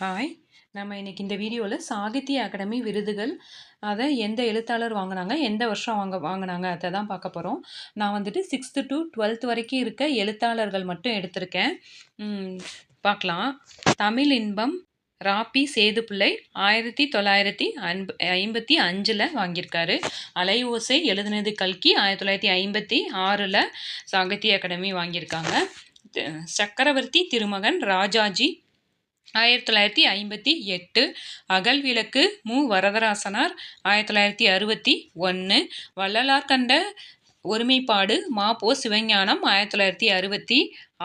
Hi நம்ம இன்னைக்கு இந்த வீடியோவில் சாகித்ய அகாடமி விருதுகள் அதை எந்த எழுத்தாளர் வாங்கினாங்க எந்த வருஷம் வாங்க வாங்கினாங்க அதை தான் பார்க்க போகிறோம் நான் வந்துட்டு சிக்ஸ்த்து டு டுவெல்த் வரைக்கும் இருக்க எழுத்தாளர்கள் மட்டும் எடுத்திருக்கேன். பார்க்கலாம். தமிழ் இன்பம் ராப்பி சேதுப்பிள்ளை ஆயிரத்தி தொள்ளாயிரத்தி அன்ப ஐம்பத்தி அஞ்சில் வாங்கியிருக்காரு. அலை ஓசை எழுதுனது கல்கி ஆயிரத்தி தொள்ளாயிரத்தி ஐம்பத்தி ஆறில் சாகித்ய அகாடமி வாங்கியிருக்காங்க. சக்கரவர்த்தி திருமகன் ராஜாஜி ஆயிரத்தி தொள்ளாயிரத்தி ஐம்பத்தி எட்டு அகல் விளக்கு மு. வரதராசனார் ஆயிரத்தி தொள்ளாயிரத்தி அறுபத்தி ஒன்று வள்ளலார் கண்ட ஒருமைப்பாடு மாபோ சிவஞானம் ஆயிரத்தி தொள்ளாயிரத்தி அறுபத்தி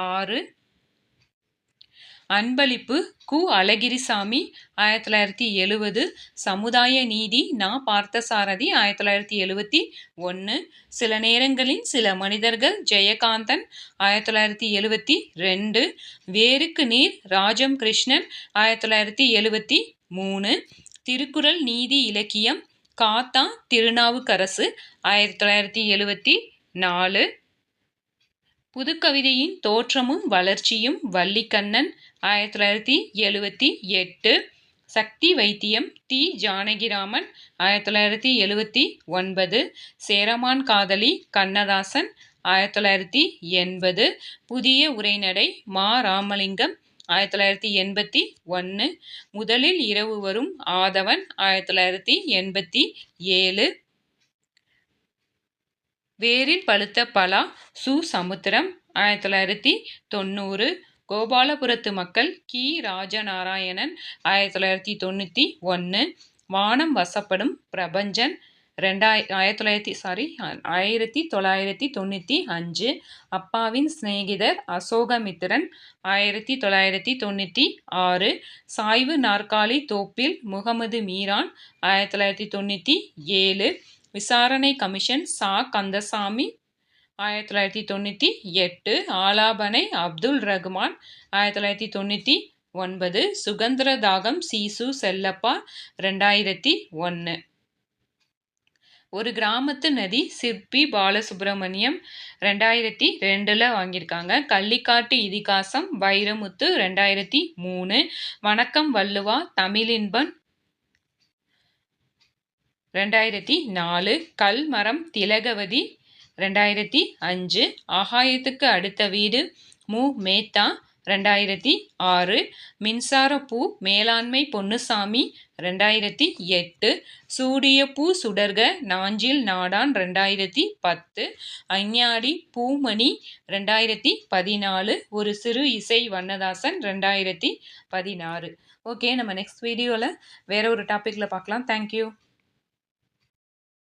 ஆறு அன்பளிப்பு கு அழகிரிசாமி ஆயிரத்தி தொள்ளாயிரத்தி எழுவது சமுதாய நீதி நா பார்த்தசாரதி ஆயிரத்தி தொள்ளாயிரத்தி எழுவத்தி ஒன்று சில நேரங்களில் சில மனிதர்கள் ஜெயகாந்தன் ஆயிரத்தி தொள்ளாயிரத்தி எழுவத்தி ரெண்டு வேருக்கு நீர் ராஜம் கிருஷ்ணன் ஆயிரத்தி தொள்ளாயிரத்தி எழுவத்தி மூணு திருக்குறள் நீதி இலக்கியம் காத்தா திருநாவுக்கரசு ஆயிரத்தி தொள்ளாயிரத்தி எழுவத்தி நாலு புதுக்கவிதையின் தோற்றமும் வளர்ச்சியும் வள்ளிக்கண்ணன் ஆயிரத்தி தொள்ளாயிரத்தி எழுவத்தி எட்டு. சக்தி வைத்தியம் தி ஜானகிராமன் ஆயிரத்தி தொள்ளாயிரத்தி எழுவத்தி ஒன்பது. சேரமான் காதலி கண்ணதாசன் ஆயிரத்தி தொள்ளாயிரத்தி எண்பது. புதிய உரைநடை மா. ராமலிங்கம் ஆயிரத்தி தொள்ளாயிரத்தி எண்பத்தி ஒன்று. முதலில் இரவு வரும் ஆதவன் ஆயிரத்தி தொள்ளாயிரத்தி எண்பத்தி ஏழு. வேரில் பழுத்த பலா சு சமுத்திரம் ஆயிரத்தி தொள்ளாயிரத்தி தொண்ணூறு கோபாலபுரத்து மக்கள் கி. ராஜநாராயணன் ஆயிரத்தி தொள்ளாயிரத்தி தொண்ணூற்றி ஒன்று வானம் வசப்படும் பிரபஞ்சன் ரெண்டாய் ஆயிரத்தி தொள்ளாயிரத்தி சாரி ஆயிரத்தி தொள்ளாயிரத்தி தொண்ணூற்றி அஞ்சு அப்பாவின் சிநேகிதர் அசோகமித்திரன் ஆயிரத்தி தொள்ளாயிரத்தி தொண்ணூற்றி ஆறு சாய்வு நாற்காலி தோப்பில் முகமது மீரான் ஆயிரத்தி தொள்ளாயிரத்தி தொண்ணூற்றி ஏழு விசாரணை கமிஷன் சா. கந்தசாமி ஆயிரத்தி தொள்ளாயிரத்தி தொண்ணூற்றி எட்டு. ஆலாபனை அப்துல் ரகுமான் ஆயிரத்தி தொள்ளாயிரத்தி தொண்ணூற்றி ஒன்பது. சுகந்திர தாகம் சீசு செல்லப்பா ரெண்டாயிரத்தி ஒன்று ஒரு கிராமத்து நதி சிற்பி பாலசுப்ரமணியம் ரெண்டாயிரத்தி ரெண்டில் வாங்கியிருக்காங்க. கள்ளிக்காட்டு இதிகாசம் வைரமுத்து ரெண்டாயிரத்தி மூணு. வணக்கம் வள்ளுவா தமிழின்பன் ரெண்டாயிரத்தி நாலு கல்மரம் திலகவதி. ரெண்டாயிரத்தி அஞ்சு ஆகாயத்துக்கு அடுத்த வீடு மு. மேத்தா. ரெண்டாயிரத்தி ஆறு மின்சார பூ மேலாண்மை பொன்னுசாமி. ரெண்டாயிரத்தி எட்டு சூடிய பூ சுடர்க நாஞ்சில் நாடான். ரெண்டாயிரத்தி பத்து அஞ்ஞாடி பூமணி. ரெண்டாயிரத்தி பதினாலு ஒரு சிறு இசை வண்ணதாசன். ரெண்டாயிரத்தி பதினாறு. ஓகே நம்ம நெக்ஸ்ட் வீடியோவில் வேறு ஒரு டாப்பிக்கில் பார்க்கலாம். தேங்க்யூ